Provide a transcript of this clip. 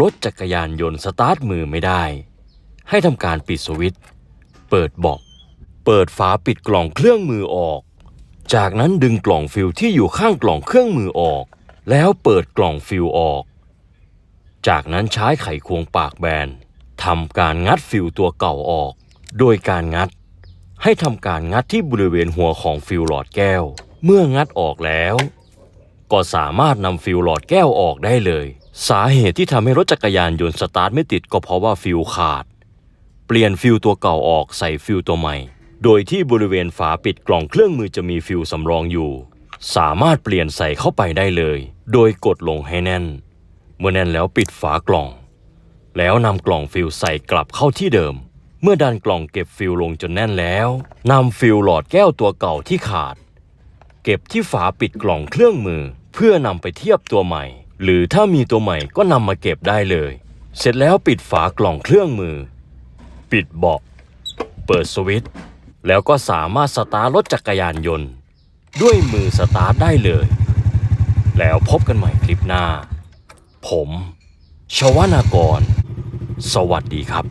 รถจักรยานยนต์สตาร์ทมือไม่ได้ ให้ทำการปิดสวิตช์เปิดเบาะเปิดฝาปิดกล่องเครื่องมือออก จากนั้นดึงกล่องฟิลที่อยู่ข้างกล่องเครื่องมือออก แล้วเปิดกล่องฟิลออก จากนั้นใช้ไขควงปากแบนทำการงัดฟิลตัวเก่าออก โดยการงัด ให้ทำการงัดที่บริเวณหัวของฟิลหลอดแก้ว เมื่องัดออกแล้ว ก็สามารถนำฟิลหลอดแก้วออกได้เลย สาเหตุที่ทำให้รถจักรยานยนต์สตาร์ทไม่ติดก็เพราะว่าฟิลขาด เปลี่ยนฟิลตัวเก่าออกใส่ฟิลตัวใหม่ โดยที่บริเวณฝาปิดกล่องเครื่องมือจะมีฟิลสำรองอยู่ สามารถเปลี่ยนใส่เข้าไปได้เลย โดยกดลงให้แน่น เมื่อแน่นแล้วปิดฝากล่อง แล้วนำกล่องฟิลใส่กลับเข้าที่เดิม เมื่อดันกล่องเก็บฟิลลงจนแน่นแล้วนำฟิลหลอดแก้วตัวเก่าที่ขาด เก็บที่ฝาปิดกล่องเครื่องมือ เพื่อนำไปเทียบตัวใหม่ หรือถ้ามีตัวใหม่ก็นำมาเก็บได้เลย เสร็จแล้วปิดฝากล่องเครื่องมือ ปิดเบาะ เปิดสวิตช์แล้วก็สามารถสตาร์ทรถจักรยานยนต์ ด้วยมือสตาร์ทได้เลย แล้วพบกันใหม่คลิปหน้า ผม ชวนากร สวัสดีครับ